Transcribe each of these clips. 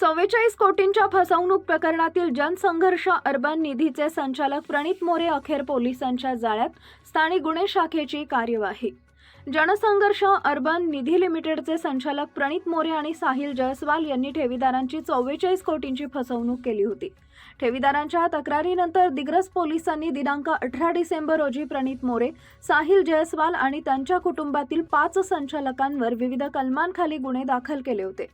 चव्वेचाळीस कोटींच्या फसवणूक प्रकरणातील जनसंघर्ष अर्बन निधीचे संचालक प्रणित मोरे अखेर पोलिसांच्या जाळ्यात स्थानिक गुन्हे शाखेची कार्यवाही. जनसंघर्ष अर्बन निधी लिमिटेडचे संचालक प्रणित मोरे आणि साहिल जयस्वाल यांनी ठेवीदारांची चव्वेचाळीस कोटींची फसवणूक केली होती. ठेवीदारांच्या तक्रारीनंतर दिग्रस पोलिसांनी दिनांक अठरा डिसेंबर रोजी प्रणित मोरे साहिल जयस्वाल आणि त्यांच्या कुटुंबातील पाच संचालकांवर विविध कलमांखाली गुन्हे दाखल केले होते.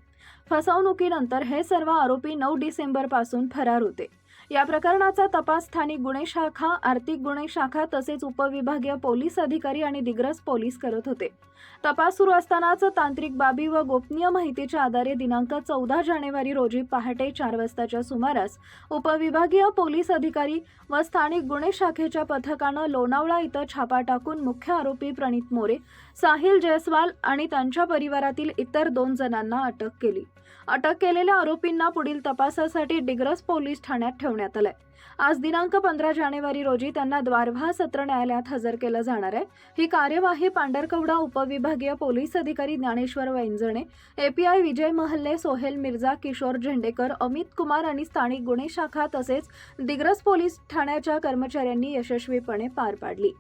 फसवणुकीनंतर हे सर्व आरोपी नऊ डिसेंबरपासून फरार होते. या प्रकरणाचा तपास स्थानिक गुन्हे शाखा आर्थिक गुन्हे शाखा तसेच उपविभागीय पोलीस अधिकारी आणि दिग्रस पोलीस करत होते. तपास सुरू असतानाच तांत्रिक बाबी व गोपनीय माहितीच्या आधारे दिनांक चौदा जानेवारी रोजी पहाटे चार वाजताच्या सुमारास उपविभागीय पोलीस अधिकारी व स्थानिक गुन्हे शाखेच्या पथकानं लोणावळा इथं छापा टाकून मुख्य आरोपी प्रणित मोरे साहिल जयस्वाल आणि त्यांच्या परिवारातील इतर दोन जणांना अटक केली. अटक केलेल्या आरोपींना पुढील तपासासाठी डिग्रस पोलीस ठाण्यात ठेव ठेवण्यात आलंय. आज दिनांक पंधरा जानेवारी रोजी त्यांना द्वारभा सत्र न्यायालयात हजर केलं जाणार आहे. ही कार्यवाही पांढरकवडा उपविभागीय पोलीस अधिकारी ज्ञानेश्वर वैंजणे एपीआय विजय महल्ले सोहेल मिर्झा किशोर झेंडेकर अमित कुमार आणि स्थानिक गुन्हे शाखा तसेच दिग्रस पोलीस ठाण्याच्या कर्मचाऱ्यांनी यशस्वीपणे पार पाडली.